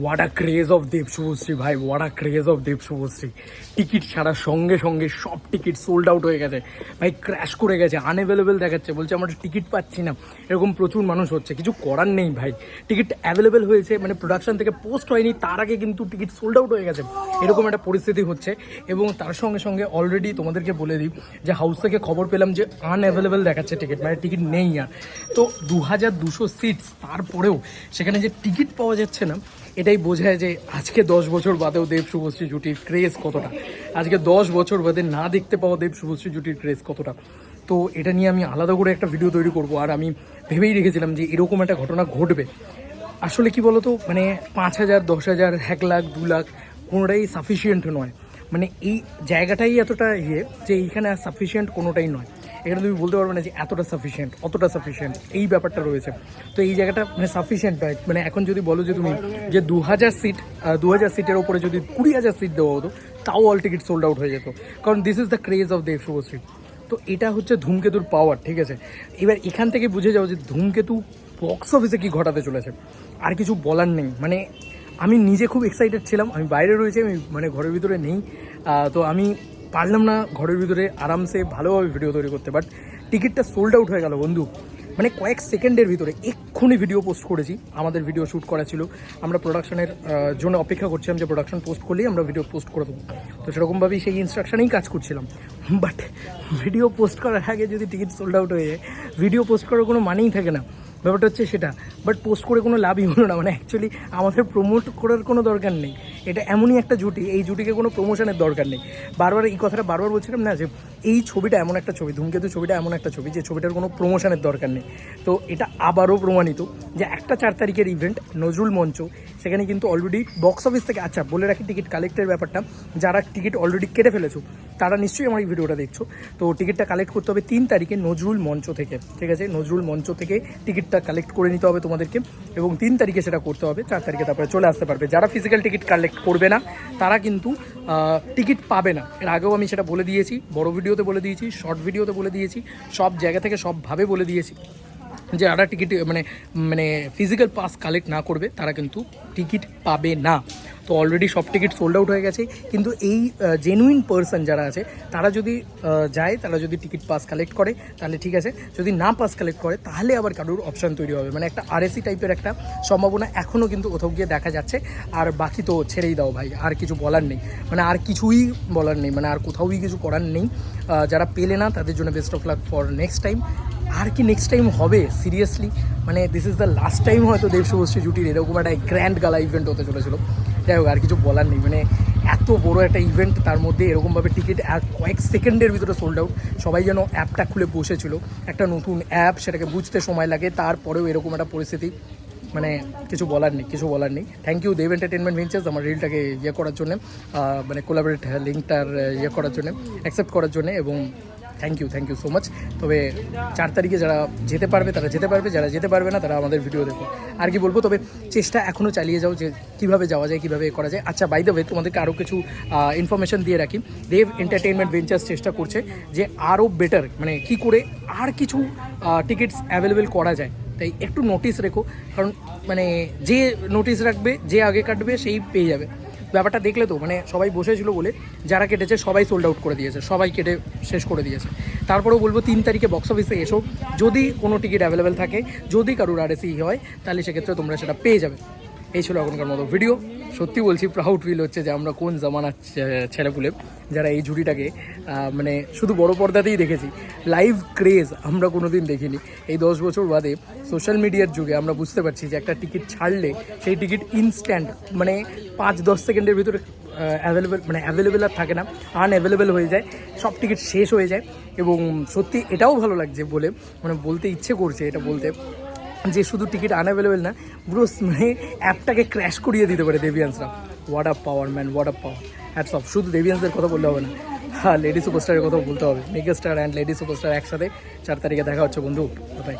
What a craze of Dev Subhashree ভাই what a craze of Dev Subhashree ticket ছাড়ার সঙ্গে সঙ্গে সব টিকিট সোল্ড আউট হয়ে গেছে। ভাই ক্র্যাশ করে গেছে আনঅ্যাভেলেবেল দেখাচ্ছে, বলছে আমরা টিকিট পাচ্ছি না। এরকম প্রচুর মানুষ হচ্ছে, কিছু করার নেই ভাই। টিকিট অ্যাভেলেবেল হয়েছে মানে প্রোডাকশন থেকে পোস্ট হয়নি, তার আগে কিন্তু টিকিট সোল্ড আউট হয়ে গেছে। এরকম একটা পরিস্থিতি হচ্ছে, এবং তার সঙ্গে সঙ্গে অলরেডি তোমাদেরকে বলে দিই যে হাউস থেকে খবর পেলাম যে আনঅ্যাভেলেবেল দেখাচ্ছে টিকিট মানে টিকিট নেই আর। তো দু হাজার দুশো সিটস তারপরেও সেখানে যে টিকিট পাওয়া যাচ্ছে না এটাই বোঝায় যে আজকে দশ বছর বাদেও দেব শুভশ্রী জুটির ক্রেজ কতটা? আজকে দশ বছর বাদে না দেখতে পাওয়া দেব শুভশ্রী জুটির ক্রেজ কতটা? তো এটা নিয়ে আমি আলাদা করে একটা ভিডিও তৈরি করব। আর আমি ভেবেই রেখেছিলাম যে এরকম একটা ঘটনা ঘটবে। আসলে কি বলতো? মানে পাঁচ হাজার, দশ হাজার, এক লাখ, দু লাখ কোনোটাই সাফিসিয়েন্ট নয়। মানে এই জায়গাটাই এতটা ইয়ে যে এইখানে সাফিসিয়েন্ট কোনোটাই নয়। এখানে তুমি বলতে পারবে না যে এতটা সাফিসিয়েন্ট অতটা সাফিসিয়েন্ট এই ব্যাপারটা রয়েছে। তো এই জায়গাটা মানে সাফিসিয়েন্ট নয়। মানে এখন যদি বলো যে তুমি যে দু হাজার সিট দু হাজার সিটের ওপরে যদি কুড়ি হাজার সিট দেওয়া হতো, তাও অল টিকিট সোল্ড আউট হয়ে যেত। কারণ this is the craze of Dev Subhashree তো এটা হচ্ছে ধূমকেতুর পাওয়ার ঠিক আছে? এবার এখান থেকে বুঝে যাও যে ধূমকেতু বক্স অফিসে কি ঘটাতে চলেছে। আর কিছু বলার নেই। মানে আমি নিজে খুব এক্সাইটেড ছিলাম। আমি বাইরে রয়েছি, আমি মানে ঘরের ভিতরে নেই। তো আমি পারলাম না ঘরের ভিতরে আরামসে ভালোভাবে ভিডিও তৈরি করতে বাট টিকিটটা সোল্ড আউট হয়ে গেল বন্ধু। মানে কয়েক সেকেন্ডের ভিতরে এক্ষুনি ভিডিও পোস্ট করেছি। আমাদের ভিডিও শ্যুট করা ছিল। আমরা প্রোডাকশনের জন্য অপেক্ষা করছিলাম যে প্রোডাকশন পোস্ট করলেই আমরা ভিডিও পোস্ট করে দেবো। তো সেরকমভাবেই সেই ইনস্ট্রাকশনেই কাজ করছিলাম। বাট ভিডিও পোস্ট করার আগে যদি টিকিট সোল্ড আউট হয়ে যায় ভিডিও পোস্ট করার কোনো মানেই থাকে না। ব্যাপারটা হচ্ছে সেটা। বাট পোস্ট করে কোনো লাভই হলো না। মানে অ্যাকচুয়ালি আমাদের প্রমোট করার কোনো দরকার নেই। এটা এমনই একটা জুটি, এই জুটিকে কোনো প্রমোশনের দরকার নেই। বারবার এই কথাটা বারবার বলছিলাম না যে, এই ছবিটা এমন একটা ছবি, ধূমকেতু ছবিটা এমন একটা ছবি, যে ছবিটার কোনো প্রমোশনের দরকার নেই। তো এটা আবারও প্রমাণিত যে একটা চার তারিখের ইভেন্ট নজরুল মঞ্চ, সেখানে কিন্তু অলরেডি বক্স অফিস থেকে আচ্ছা বলে রাখি টিকিট কালেক্টের ব্যাপারটা, যারা টিকিট অলরেডি কেটে ফেলেছো তারা নিশ্চয়ই আমার এই ভিডিওটা দেখছ। তো টিকিটটা কালেক্ট করতে হবে তিন তারিখে নজরুল মঞ্চ থেকে, ঠিক আছে? নজরুল মঞ্চ থেকে টিকিটটা কালেক্ট করে নিতে হবে তোমাদেরকে এবং তিন তারিখে সেটা করতে হবে, চার তারিখে তারপরে চলে আসতে পারবে। যারা ফিজিক্যাল টিকিট কালেক্ট করবে না, তারা কিন্তু টিকিট পাবে না। এর আগেও আমি সেটা বলে দিয়েছি, বড় ভিডিওতে বলে দিয়েছি শর্ট ভিডিওতে বলে দিয়েছি, সব জায়গা থেকে সবভাবে বলে দিয়েছি। যারা টিকিট মানে মানে ফিজিক্যাল পাস কালেক্ট না করবে, তারা কিন্তু টিকিট পাবে না। তো অলরেডি সব টিকিট সোল্ড আউট হয়ে গেছে। কিন্তু এই জেনুইন পার্সন যারা আছে, তারা যদি যায়, তারা যদি টিকিট পাস কালেক্ট করে, তাহলে ঠিক আছে। যদি না পাস কালেক্ট করে, তাহলে আবার কারোর অপশান তৈরি হবে। মানে একটা আরএসি টাইপের একটা সম্ভাবনা এখনও কিন্তু কোথাও গিয়ে দেখা যাচ্ছে। আর বাকি তো ছেড়েই দাও ভাই, আর কিছু বলার নেই। মানে আর কিছুই বলার নেই। মানে আর কোথাওই কিছু করার নেই। যারা পেলে না, তাদের জন্য best of luck for next time আর কি নেক্সট টাইম হবে? সিরিয়াসলি মানে this is the last time হয়তো দেব শুভশ্রী জুটির, এরকম একটা গ্র্যান্ড গালা ইভেন্ট হতে চলেছিল। যাই হোক, আর কিছু বলার নেই। মানে এত বড় একটা ইভেন্ট তার মধ্যে এরকমভাবে টিকিট আর কয়েক সেকেন্ডের ভিতরে সোল্ড আউট সবাই যেন অ্যাপটা খুলে বসেছিল। একটা নতুন অ্যাপ সেটাকে বুঝতে সময় লাগে, তারপরেও এরকম একটা পরিস্থিতি। মানে কিছু বলার নেই, কিছু বলার নেই। Thank you Dev entertainment ventures আমার রিলটাকে ইয়ে করার জন্য মানে কোলাবরেট লিঙ্কটার ইয়ে করার জন্য অ্যাকসেপ্ট করার জন্য এবং thank you thank you so much তবে চার তারিখে যারা যেতে পারবে, তারা যেতে পারবে। যারা যেতে পারবে না, তারা আমাদের ভিডিও দেখো। আর কি বলব, তবে চেষ্টা এখনও চালিয়ে যাও যে কীভাবে যাওয়া যায়, কীভাবে করা যায়। আচ্ছা বাই দ্য তোমাদেরকে আরও কিছু ইনফরমেশন দিয়ে রাখি। দেব এন্টারটেনমেন্ট ভেঞ্চার্স চেষ্টা করছে যে আরও বেটার মানে কি করে আর কিছু টিকিটস অ্যাভেলেবেল করা যায়। তাই একটু নোটিস রেখো। কারণ মানে যে নোটিস রাখবে, যে আগে কাটবে, সেই পেয়ে যাবে। ব্যাপারটা দেখলে তো মানে সবাই বসেছিল বলে যারা কেটেছে সবাই সোল্ড আউট করে দিয়েছে, সবাই কেটে শেষ করে দিয়েছে। তারপরেও বলব তিন তারিখে বক্স অফিসে এসো, যদি কোনো টিকিট অ্যাভেলেবেল থাকে, যদি কারুর আর হয়, তাহলে সেক্ষেত্রে তোমরা সেটা পেয়ে যাবে। এই ছিল এখনকার মতো ভিডিও সত্যি বলছি প্রাউড ফিল হচ্ছে যে আমরা কোন জামানার ছেলেপুলে যারা এই ঝুড়িটাকে আহ, মানে শুধু বড় পর্দাতেই দেখেছি। লাইভ ক্রেজ আমরা কোনো দিন দেখিনি। এই দশ বছর বাদে সোশ্যাল মিডিয়ার যুগে আমরা বুঝতে পারছি যে একটা টিকিট ছাড়লে সেই টিকিট ইনস্ট্যান্ট মানে পাঁচ দশ সেকেন্ডের ভিতরে অ্যাভেলেবেল মানে অ্যাভেলেবেল আর থাকে না আনঅ্যাভেলেবেল হয়ে যায় সব টিকিট শেষ হয়ে যায়। এবং সত্যি এটাও ভালো লাগছে বলে মানে বলতে ইচ্ছে করছে এটা বলতে। যে শুধু টিকিট আনঅ্যাভেলেবেল না, পুরো মানে অ্যাপটাকে ক্র্যাশ করিয়ে দিতে পারে দেবিয়ান্সরা। What up power man what up power hats off শুধু দেবিয়ান্সদের কথা বললে হবে না। হ্যাঁ লেডি সুপারস্টারের কথা বলতে হবে। Mega star and lady superstar একসাথে চার তারিখে দেখা হচ্ছে বন্ধু। বাই